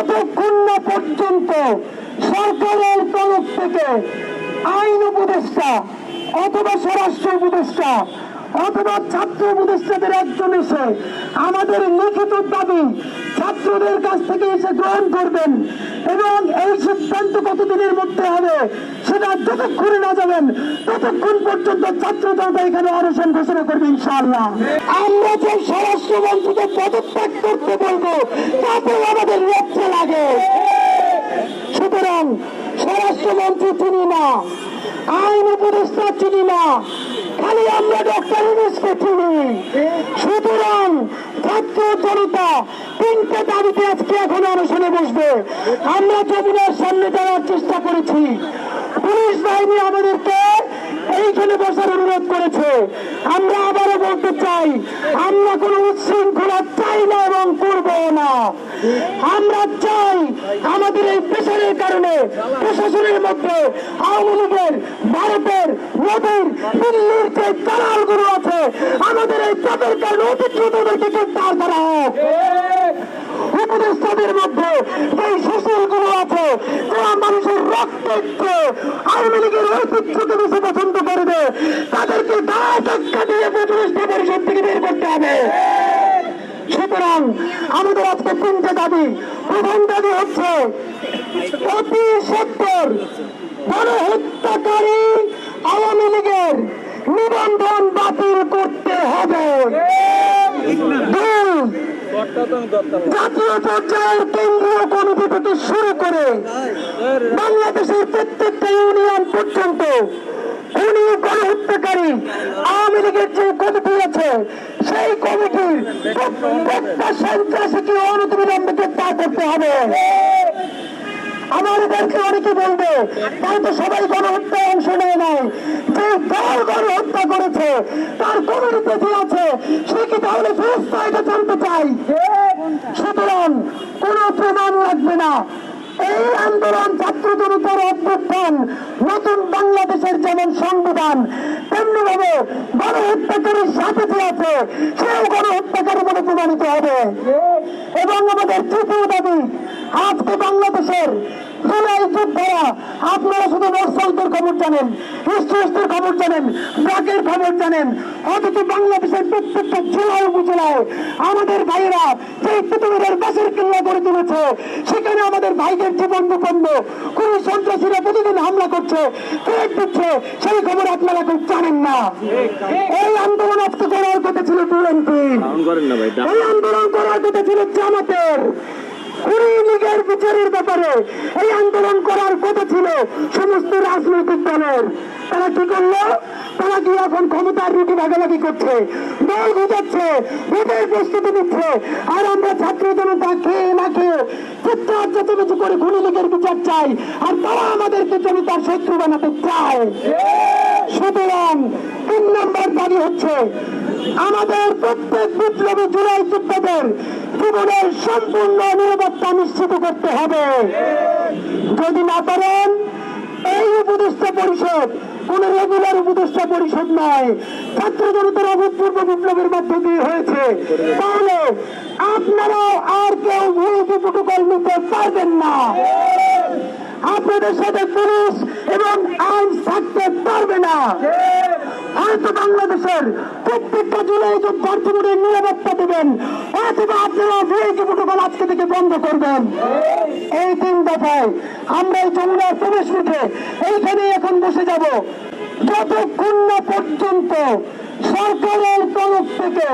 যতক্ষণ না পর্যন্ত সরকারের তরফ থেকে আইন উপদেষ্টা অথবা স্বরাষ্ট্র উপদেষ্টা অথবা ছাত্র উপদেষ্টাদের একজন এসে আমাদের লিখিত দাবি ছাত্রদের কাছ থেকে এসে গ্রহণ করবেন এবং এই সিদ্ধান্ত কতদিনের মধ্যে হবে সেটা যতক্ষণ না যাবেন ততক্ষণ পর্যন্ত ছাত্র জনতা এখানে অনশন ঘোষণা করবে ইনশাআল্লাহ। আমরা যে স্বরাষ্ট্র মন্ত্রীকে পদত্যাগ করতে বলব তাতে আমাদের স্বরাষ্ট্রমন্ত্রী চিনি না, আইন উপদেষ্টা চিনি না, খালি আমরা ডক্টর ইউনুসকে চিনি। সুতরাং ছাত্র জনতা তিনটে দাবিতে আজকে এখন অনশনে বসবে। আমরা যমুনার সামনে যাওয়ার চেষ্টা করেছি। পুলিশ বাহিনী আমাদেরকে এইখানে বসার অনুরোধ করেছে। আমরা আবারও বলতে চাই, আমরা কোনো উচ্ছৃঙ্খলা চাই না এবং করব না। আমরা চাই এই পেশারের কারণে প্রশাসনের মধ্যে আওয়ামী লীগের, ভারতের, মোদীর, দিল্লির যে দালালগুলো আছে, আমাদের এই চাপের কারণে অতি দ্রুত ওদেরকে গ্রেপ্তার করা হোক উপদেষ্টাদের মধ্যে সুশীল আছে, যারা মানুষের রক্ত ইচ্ছে আওয়ামী লীগের ঐতিহ্যকে বেশি পছন্দ করবে, তাদেরকে ধাক্কা দিয়ে উপদেষ্টা পরিষদ থেকে বের করতে হবে। সুতরাং আমাদের আজকে তিনটে দাবি। প্রধান দাবি হচ্ছে অতি সত্তর গণহত্যাকারী আওয়ামী লীগের নিবন্ধন বাতিল করতে হবে। জাতীয় পর্যায়ের কেন্দ্রীয় কমিটি থেকে শুরু করে বাংলাদেশের প্রত্যেকটা ইউনিয়ন পর্যন্ত উনি গণহত্যাকারী আওয়ামী লীগের যে কমিটি আছে, সেই কমিটির প্রত্যেকটা সন্ত্রাসীকে অনতিবিলম্বে গ্রেপ্তার করতে হবে। অনেকে বলবে? তাই তো সবাই গণহত্যায় অংশ নেয় নাই। যে দল গণহত্যা করেছে, তার কমিটিতে যে আছে সে কি তাহলে ফেরস্তা এটা জানতে চাই? সুতরাং কোনো প্রমাণ লাগবে না। এই আন্দোলন ছাত্র অভ্যুত্থান, নতুন বাংলাদেশের যেমন সংবিধান তেমনি ভাবে গণহত্যাকারীর সাথে যে আছে, সেও গণহত্যাকারী বলে প্রমাণিত হবে। এবং আমাদের তৃতীয় দাবি, আজকে বাংলাদেশের জুলাই যোদ্ধারা আপনারা শুধু নকশালদের খবর জানেন হিস্ট্রিস্টের খবর জানেন ব্রাকের খবর জানেন। অথচ বাংলাদেশের প্রত্যেকটা জেলায় উপজেলায় আমাদের ভাইয়েরা যে পৃথিবীর বাসের কিল্লা গড়ে তুলেছে সেখানে আমাদের ভাইদের জীবন বিপন্ন। কোন সন্ত্রাসীরা প্রতিদিন হামলা করছে দিচ্ছে সেই খবর আপনারা কেউ জানেন না। এই আন্দোলন আজকে করার কথা ছিল ভাই এই আন্দোলন করার কথা ছিল জামাতের। কুড়ি লীগের বিচারের ব্যাপারে এই আন্দোলন করার কথা ছিল সমস্ত রাজনৈতিক দলের। তারা কি করল? তারা কি এখন ক্ষমতার রুটি ভাগাভাগি করছে? দল গুজাচ্ছে ভোটের প্রস্তুতি নিচ্ছে। আর আমরা ছাত্র জনতা খেয়ে না খেয়ে করে খুনি লীগের বিচার চাই। আর তারা আমাদেরকে জনতার শত্রু বানাতে চায়। সুতরাং তিন নম্বর দাবি হচ্ছে, আমাদের প্রত্যেক বিপ্লবী জুলাই যোদ্ধাদের জীবনের সম্পূর্ণ নিরাপত্তা নিশ্চিত করতে হবে। যদি না পারেন এই উপদেষ্টা পরিষদ কোন রেগুলার উপদেষ্টা পরিষদ নয়, ছাত্র জনতার অভূতপূর্ব বিপ্লবের মধ্য দিয়ে হয়েছে। তাহলে আপনারাও আর কেউ ভিআইপি প্রোটোকল নিতে পারবেন না। আপনাদের সাথে পুলিশ এবং আইন থাকতে পারবে না। হয়তো বাংলাদেশের প্রত্যেকটা জুলাই জীবনের নিরাপত্তা দেবেন, অথবা আপনারা ভিআইপি প্রোটোকল আজকে থেকে বন্ধ করবেন। এই তিন দফায় আমরা এই যমুনার প্রবেশ মুখে এইখানে এখন বসে যাব। যতক্ষণ না পর্যন্ত সরকারের তরফ থেকে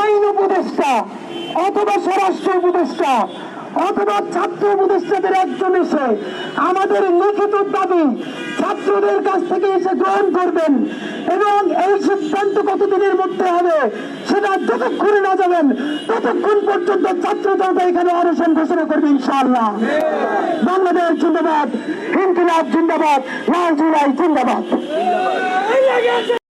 আইন উপদেষ্টা অথবা স্বরাষ্ট্র উপদেষ্টা অথবা ছাত্র উপদেষ্টাদের একজন এসে আমাদের লিখিত দাবি ছাত্রদের কাছ থেকে এসে গ্রহণ করবেন এবং এই সিদ্ধান্ত কতদিনের মধ্যে হবে সেটা যতক্ষণ না যাবেন, ততক্ষণ পর্যন্ত ছাত্র জনতা এখানে অনশন ঘোষণা করবে ইনশাআল্লাহ। বাংলাদেশ জিন্দাবাদ, ইনকিলাব জিন্দাবাদ, লাল জুলাই জিন্দাবাদ।